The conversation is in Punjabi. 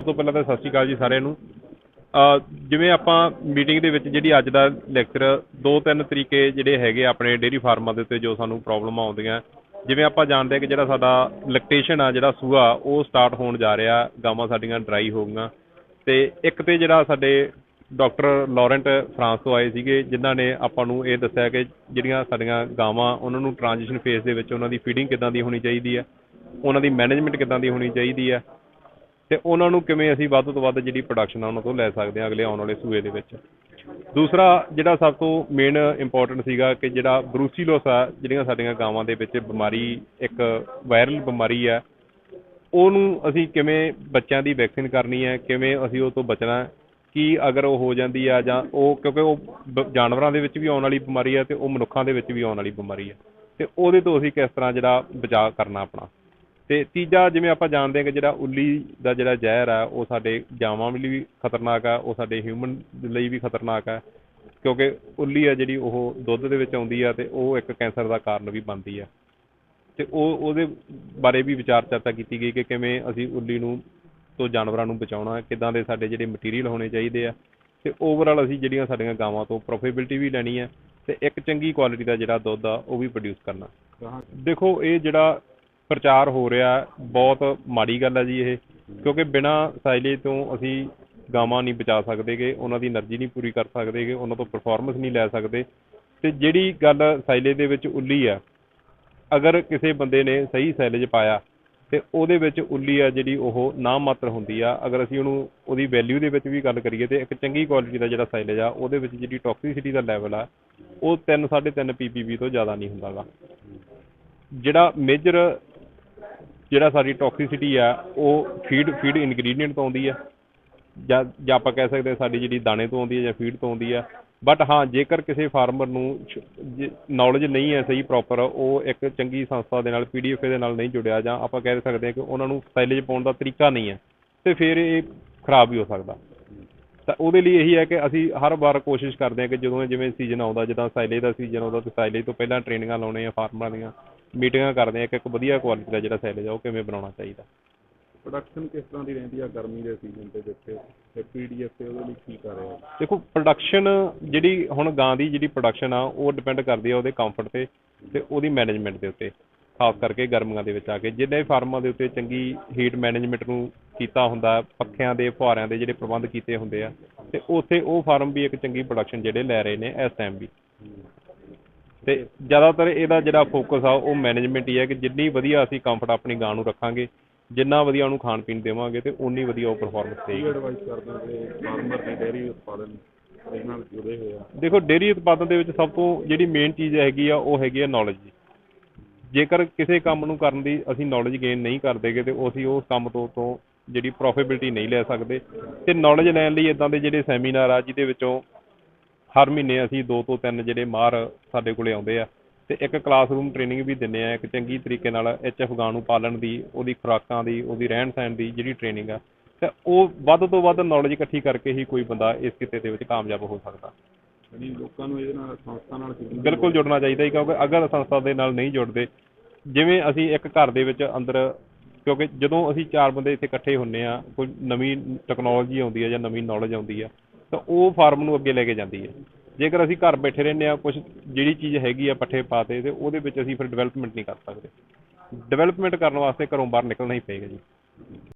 ਸਭ ਤੋਂ ਪਹਿਲਾਂ ਤਾਂ ਸਤਿ ਸ਼੍ਰੀ ਅਕਾਲ ਜੀ ਸਾਰਿਆਂ ਨੂੰ। ਜਿਵੇਂ ਆਪਾਂ ਮੀਟਿੰਗ ਦੇ ਵਿੱਚ ਜਿਹੜੀ ਅੱਜ ਦਾ ਲੈਕਚਰ, ਦੋ ਤਿੰਨ ਤਰੀਕੇ ਜਿਹੜੇ ਹੈਗੇ ਆਪਣੇ ਡੇਅਰੀ ਫਾਰਮਾਂ ਦੇ ਉੱਤੇ ਜੋ ਸਾਨੂੰ ਪ੍ਰੋਬਲਮਾਂ ਆਉਂਦੀਆਂ। ਜਿਵੇਂ ਆਪਾਂ ਜਾਣਦੇ ਹਾਂ ਕਿ ਜਿਹੜਾ ਸਾਡਾ ਲੈਕਟੇਸ਼ਨ ਆ, ਜਿਹੜਾ ਸੂਆ, ਉਹ ਸਟਾਰਟ ਹੋਣ ਜਾ ਰਿਹਾ, ਗਾਵਾਂ ਸਾਡੀਆਂ ਡਰਾਈ ਹੋ ਗਈਆਂ। ਤੇ ਇੱਕ ਤੇ ਜਿਹੜਾ ਸਾਡੇ ਡਾਕਟਰ ਲਾਰੈਂਟ ਫਰਾਂਸ ਤੋਂ ਆਏ ਸੀਗੇ, ਜਿਨ੍ਹਾਂ ਨੇ ਆਪਾਂ ਨੂੰ ਇਹ ਦੱਸਿਆ ਕਿ ਜਿਹੜੀਆਂ ਸਾਡੀਆਂ ਗਾਵਾਂ, ਉਹਨਾਂ ਨੂੰ ਟ੍ਰਾਂਜੀਸ਼ਨ ਫੇਸ ਦੇ ਵਿੱਚ ਉਹਨਾਂ ਦੀ ਫੀਡਿੰਗ ਕਿੱਦਾਂ ਦੀ ਹੋਣੀ ਚਾਹੀਦੀ ਹੈ, ਉਹਨਾਂ ਦੀ ਮੈਨੇਜਮੈਂਟ ਕਿੱਦਾਂ ਦੀ ਹੋਣੀ ਚਾਹੀਦੀ ਹੈ। ਤੇ ਉਹਨਾਂ ਨੂੰ ਕਿਵੇਂ ਅਸੀਂ ਵੱਧ ਤੋਂ ਵੱਧ ਜਿਹੜੀ ਪ੍ਰੋਡਕਸ਼ਨ ਆ ਉਹਨਾਂ ਤੋਂ ਲੈ ਸਕਦੇ ਹਾਂ ਅਗਲੇ ਆਉਣ ਵਾਲੇ ਸੂਏ ਦੇ ਵਿੱਚ। ਦੂਸਰਾ ਜਿਹੜਾ ਸਭ ਤੋਂ ਮੇਨ ਇੰਪੋਰਟੈਂਟ ਸੀਗਾ ਕਿ ਜਿਹੜਾ ਬਰੂਸੀਲੋਸ ਆ, ਜਿਹੜੀਆਂ ਸਾਡੀਆਂ ਗਾਵਾਂ ਦੇ ਵਿੱਚ ਬਿਮਾਰੀ, ਇੱਕ ਵਾਇਰਲ ਬਿਮਾਰੀ ਆ, ਉਹਨੂੰ ਅਸੀਂ ਕਿਵੇਂ ਬੱਚਿਆਂ ਦੀ ਵੈਕਸੀਨ ਕਰਨੀ ਹੈ ਕਿਵੇਂ ਅਸੀਂ ਉਹ ਤੋਂ ਬਚਣਾ ਹੈ ਕਿ ਅਗਰ ਉਹ ਹੋ ਜਾਂਦੀ ਆ ਜਾਂ ਉਹ ਕਿਉਂਕਿ ਉਹ ਬ- ਜਾਨਵਰਾਂ ਦੇ ਵਿੱਚ ਵੀ ਆਉਣ ਵਾਲੀ ਬਿਮਾਰੀ ਹੈ ਤੇ ਉਹ ਮਨੁੱਖਾਂ ਦੇ ਵਿੱਚ ਵੀ ਆਉਣ ਵਾਲੀ ਬਿਮਾਰੀ ਹੈ ਤੇ ਉਹਦੇ ਤੋਂ ਅਸੀਂ ਕਿਸ ਤਰ੍ਹਾਂ ਜਿਹੜਾ ਬਚਾਅ ਕਰਨਾ ਆਪਣਾ। ਤੇ ਤੀਜਾ ਜਿਵੇਂ ਆਪਾਂ ਜਾਣਦੇ ਹਾਂ ਕਿ ਜਿਹੜਾ ਉੱਲੀ ਦਾ ਜਿਹੜਾ ਜ਼ਹਿਰ ਆ ਉਹ ਸਾਡੇ ਜਾਵਾਂ ਲਈ ਵੀ ਖਤਰਨਾਕ ਆ ਉਹ ਸਾਡੇ ਹਿਊਮਨ ਲਈ ਵੀ ਖਤਰਨਾਕ ਆ ਕਿਉਂਕਿ ਉੱਲੀ ਆ ਜਿਹੜੀ ਉਹ ਦੁੱਧ ਦੇ ਵਿੱਚ ਆਉਂਦੀ ਆ ਤੇ ਉਹ ਇੱਕ ਕੈਂਸਰ ਦਾ ਕਾਰਨ ਵੀ ਬਣਦੀ ਆ। ਤੇ ਉਹ ਉਹਦੇ ਬਾਰੇ ਵੀ ਵਿਚਾਰ ਚਰਚਾ ਕੀਤੀ ਗਈ ਕਿ ਕਿਵੇਂ ਅਸੀਂ ਉੱਲੀ ਨੂੰ ਤੋਂ ਜਾਨਵਰਾਂ ਨੂੰ ਬਚਾਉਣਾ ਕਿੱਦਾਂ ਦੇ ਸਾਡੇ ਜਿਹੜੇ ਮਟੀਰੀਅਲ ਹੋਣੇ ਚਾਹੀਦੇ ਆ। ਤੇ ਓਵਰਆਲ ਅਸੀਂ ਜਿਹੜੀਆਂ ਸਾਡੀਆਂ ਗਾਵਾਂ ਤੋਂ ਪ੍ਰੋਫਿਟੇਬਿਲਟੀ ਵੀ ਲੈਣੀ ਹੈ ਤੇ ਇੱਕ ਚੰਗੀ ਕੁਆਲਿਟੀ ਦਾ ਜਿਹੜਾ ਦੁੱਧ ਆ ਉਹ ਵੀ ਪ੍ਰੋਡਿਊਸ ਕਰਨਾ। ਦੇਖੋ ਇਹ ਜਿਹੜਾ ਪ੍ਰਚਾਰ ਹੋ ਰਿਹਾ, ਬਹੁਤ ਮਾੜੀ ਗੱਲ ਹੈ ਜੀ ਇਹ, ਕਿਉਂਕਿ ਬਿਨਾਂ ਸਾਈਲੇਜ ਤੋਂ ਅਸੀਂ ਗਾਵਾਂ ਨਹੀਂ ਬਚਾ ਸਕਦੇ ਗੇ, ਉਹਨਾਂ ਦੀ એનર્ਜੀ ਨਹੀਂ ਪੂਰੀ ਕਰ ਸਕਦੇ ਗੇ, ਉਹਨਾਂ ਤੋਂ ਪਰਫਾਰਮੈਂਸ ਨਹੀਂ ਲੈ ਸਕਦੇ। ਤੇ ਜਿਹੜੀ ਗੱਲ ਸਾਈਲੇਜ ਦੇ ਵਿੱਚ ਉੱਲੀ ਆ, ਅਗਰ ਕਿਸੇ ਬੰਦੇ ਨੇ ਸਹੀ ਸਾਈਲੇਜ ਪਾਇਆ, ਤੇ ਉਹਦੇ ਵਿੱਚ ਉੱਲੀ ਆ ਜਿਹੜੀ ਉਹ ਨਾ ਮਾਤਰ ਹੁੰਦੀ ਆ, ਅਗਰ ਅਸੀਂ ਉਹਨੂੰ, ਉਹਦੀ ਵੈਲਿਊ ਦੇ ਵਿੱਚ ਵੀ ਗੱਲ ਕਰੀਏ ਤੇ ਇੱਕ ਚੰਗੀ ਕੁਆਲਿਟੀ ਦਾ ਜਿਹੜਾ ਸਾਈਲੇਜ ਆ, ਉਹਦੇ ਵਿੱਚ ਜਿਹੜੀ ਟੌਕਸਿਸਿਟੀ ਦਾ ਲੈਵਲ ਆ, ਉਹ 3 3.5 ਪੀਪੀਬੀ ਤੋਂ ਜ਼ਿਆਦਾ ਨਹੀਂ ਹੁੰਦਾਗਾ ਜਿਹੜਾ ਮੇਜਰ ਜਿਹੜਾ ਸਾਡੀ ਟੌਕਸਿਸਿਟੀ ਆ, ਉਹ ਫੀਡ ਫੀਡ ਇਨਗਰੀਡੀਐਂਟ ਤੋਂ ਆਉਂਦੀ ਆ। ਜਾਂ ਜਾਂ ਆਪਾਂ ਕਹਿ ਸਕਦੇ ਹਾਂ ਸਾਡੀ ਜਿਹੜੀ ਦਾਣੇ ਤੋਂ ਆਉਂਦੀ ਹੈ ਜਾਂ ਫੀਡ ਤੋਂ ਆਉਂਦੀ ਆ। ਬਟ ਹਾਂ, ਜੇਕਰ ਕਿਸੇ ਫਾਰਮਰ ਨੂੰ ਨੌਲੇਜ ਨਹੀਂ ਹੈ ਸਹੀ ਪ੍ਰੋਪਰ ਉਹ ਇੱਕ ਚੰਗੀ ਸੰਸਥਾ ਦੇ ਨਾਲ ਪੀਡੀਐਫ ਦੇ ਨਾਲ ਨਹੀਂ ਜੁੜਿਆ, ਜਾਂ ਆਪਾਂ ਕਹਿ ਸਕਦੇ ਹਾਂ ਕਿ ਉਹਨਾਂ ਨੂੰ ਸਾਈਲੇਜ ਪਾਉਣ ਦਾ ਤਰੀਕਾ ਨਹੀਂ ਹੈ, ਤੇ ਫਿਰ ਇਹ ਖਰਾਬ ਵੀ ਹੋ ਸਕਦਾ। ਤਾਂ ਉਹਦੇ ਲਈ ਇਹੀ ਹੈ ਕਿ ਅਸੀਂ ਹਰ ਵਾਰ ਕੋਸ਼ਿਸ਼ ਕਰਦੇ ਹਾਂ ਕਿ ਜਦੋਂ ਜਿਵੇਂ ਸੀਜ਼ਨ ਆਉਂਦਾ, ਜਿੱਦਾਂ ਸਾਈਲੇਜ ਦਾ ਸੀਜ਼ਨ ਆਉਂਦਾ, ਤੇ ਸਾਈਲੇਜ ਤੋਂ ਪਹਿਲਾਂ ਟ੍ਰੇਨਿੰਗਾਂ ਲਾਉਣੇ ਆ ਫਾਰਮਰਾਂ ਦੀਆਂ। ਮੀਟਿੰਗਾਂ ਕਰਦੇ ਆ ਕਿ ਇੱਕ ਵਧੀਆ ਕੁਆਲਿਟੀ ਦਾ ਜਿਹੜਾ ਸਾਈਲੇਜ ਆ ਉਹ ਕਿਵੇਂ ਬਣਾਉਣਾ ਚਾਹੀਦਾ? ਪ੍ਰੋਡਕਸ਼ਨ ਕਿਸ ਤਰ੍ਹਾਂ ਦੀ ਰਹਿੰਦੀ ਆ ਗਰਮੀ ਦੇ ਸੀਜ਼ਨ ਦੇ ਵਿੱਚ? ਤੇ ਪੀਡੀਐਫ ਤੇ ਉਹਦੇ ਲਈ ਕੀ ਕਰ ਰਹੇ ਹੋ? ਦੇਖੋ ਪ੍ਰੋਡਕਸ਼ਨ ਜਿਹੜੀ ਹੁਣ ਗਾਂ ਦੀ ਜਿਹੜੀ ਪ੍ਰੋਡਕਸ਼ਨ ਆ ਉਹ ਡਿਪੈਂਡ ਕਰਦੀ ਆ ਉਹਦੇ ਕੰਫਰਟ ਤੇ ਤੇ ਉਹਦੀ ਮੈਨੇਜਮੈਂਟ ਦੇ ਉੱਤੇ। ਖਾਸ ਕਰਕੇ ਗਰਮੀਆਂ ਦੇ ਵਿੱਚ ਆ ਕੇ। ਜਿੰਨੇ ਫਾਰਮਾਂ ਦੇ ਉੱਤੇ ਚੰਗੀ ਹੀਟ ਮੈਨੇਜਮੈਂਟ ਨੂੰ ਕੀਤਾ ਹੁੰਦਾ ਪੱਖਿਆਂ ਦੇ ਫੁਹਾਰਿਆਂ ਦੇ ਜਿਹੜੇ ਪ੍ਰਬੰਧ ਕੀਤੇ ਹੁੰਦੇ ਆ ਤੇ ਉੱਥੇ ਉਹ ਫਾਰਮ ਵੀ ਇੱਕ ਚੰਗੀ ਪ੍ਰੋਡਕਸ਼ਨ ਜਿਹੜੇ ਲੈ ਰਹੇ ਨੇ ਇਸ ਟਾਈਮ ਵੀ। ਤੇ ਜ਼ਿਆਦਾਤਰ ਇਹਦਾ ਜਿਹੜਾ ਫੋਕਸ ਆ ਉਹ ਮੈਨੇਜਮੈਂਟ ਹੀ ਹੈ ਕਿ ਜਿੰਨੀ ਵਧੀਆ ਅਸੀਂ ਕੰਫਰਟ ਆਪਣੀ ਗਾਂ ਨੂੰ ਰੱਖਾਂਗੇ ਜਿੰਨਾ ਵਧੀਆ ਉਹਨੂੰ ਖਾਣ ਪੀਣ ਦੇਵਾਂਗੇ ਤੇ ਉਨੀ ਵਧੀਆ ਉਹ ਪਰਫਾਰਮੈਂਸ ਦੇਗੀ ਐਡਵਾਈਸ ਕਰਦੇ ਹੋ ਕਿ ਫਾਰਮਰ ਦੀ ਡੇਅਰੀ ਉਤਪਾਦਨ ਇਸ ਨਾਲ ਜੁੜੇ ਹੋਏ ਆ? ਦੇਖੋ ਡੇਅਰੀ ਉਤਪਾਦਨ ਦੇ ਵਿੱਚ ਸਭ ਤੋਂ ਜਿਹੜੀ ਮੇਨ ਚੀਜ਼ ਹੈਗੀ ਆ ਉਹ ਹੈਗੀ ਆ ਨੌਲੇਜ ਜੀ। ਜੇਕਰ ਕਿਸੇ ਕੰਮ ਨੂੰ ਕਰਨ ਦੀ ਅਸੀਂ ਨੌਲੇਜ ਗੇਨ ਨਹੀਂ ਕਰਦੇਗੇ ਤੇ ਅਸੀਂ ਉਸ ਕੰਮ ਤੋਂ ਤੋਂ ਜਿਹੜੀ ਪ੍ਰੋਫਿਟੇਬਿਲਟੀ ਨਹੀਂ ਲੈ ਸਕਦੇ ਤੇ ਨੌਲੇਜ ਲੈਣ ਲਈ ਇਦਾਂ ਦੇ ਜਿਹੜੇ ਸੈਮੀਨਾਰ ਆ ਜਿਹਦੇ ਵਿੱਚੋਂ ਹਰ ਮਹੀਨੇ ਅਸੀਂ ਦੋ ਤੋਂ ਤਿੰਨ ਜਿਹੜੇ ਮਾਹਰ ਸਾਡੇ ਕੋਲੇ ਆਉਂਦੇ ਆ ਤੇ ਇੱਕ ਕਲਾਸਰੂਮ ਟ੍ਰੇਨਿੰਗ ਵੀ ਦਿੰਦੇ ਆ ਇੱਕ ਚੰਗੀ ਤਰੀਕੇ ਨਾਲ ਐਚਐਫ ਗਾਂ ਨੂੰ ਪਾਲਣ ਦੀ ਉਹਦੀ ਖੁਰਾਕਾਂ ਦੀ ਉਹਦੀ ਰਹਿਣ ਸਹਿਣ ਦੀ ਜਿਹੜੀ ਟ੍ਰੇਨਿੰਗ ਆ ਤੇ ਉਹ ਵੱਧ ਤੋਂ ਵੱਧ ਨੌਲੇਜ ਇਕੱਠੀ ਕਰਕੇ ਹੀ ਕੋਈ ਬੰਦਾ ਇਸ ਕਿੱਤੇ ਦੇ ਵਿੱਚ ਕਾਮਯਾਬ ਹੋ ਸਕਦਾ। ਯਾਨੀ ਲੋਕਾਂ ਨੂੰ ਇਹਦੇ ਨਾਲ ਸੰਸਥਾ ਨਾਲ ਬਿਲਕੁਲ ਜੁੜਨਾ ਚਾਹੀਦਾ ਹੈ ਕਿਉਂਕਿ ਅਗਰ ਸੰਸਥਾ ਦੇ ਨਾਲ ਨਹੀਂ ਜੁੜਦੇ ਜਿਵੇਂ ਅਸੀਂ ਇੱਕ ਘਰ ਦੇ ਵਿੱਚ ਅੰਦਰ ਕਿਉਂਕਿ ਜਦੋਂ ਅਸੀਂ ਚਾਰ ਬੰਦੇ ਇੱਥੇ ਇਕੱਠੇ ਹੁੰਨੇ ਆ ਕੋਈ ਨਵੀਂ ਟੈਕਨੋਲੋਜੀ ਆਉਂਦੀ ਹੈ ਜਾਂ ਨਵੀਂ ਨੌਲੇਜ ਆਉਂਦੀ ਆ ਤਾਂ ਉਹ ਫਾਰਮ ਨੂੰ ਅੱਗੇ ਲੈ ਕੇ ਜਾਂਦੀ ਹੈ। ਜੇਕਰ ਅਸੀਂ ਘਰ ਬੈਠੇ ਰਹਿੰਦੇ ਆ ਕੁਝ ਜਿਹੜੀ ਚੀਜ਼ ਹੈਗੀ ਆ ਪੱਠੇ ਪਾਤੇ ਤੇ ਉਹਦੇ ਵਿੱਚ ਅਸੀਂ ਫਿਰ ਡਿਵੈਲਪਮੈਂਟ ਨਹੀਂ ਕਰ ਸਕਦੇ। ਡਿਵੈਲਪਮੈਂਟ ਕਰਨ ਵਾਸਤੇ ਘਰੋਂ ਬਾਹਰ ਨਿਕਲਣਾ ਹੀ ਪਏਗਾ ਜੀ।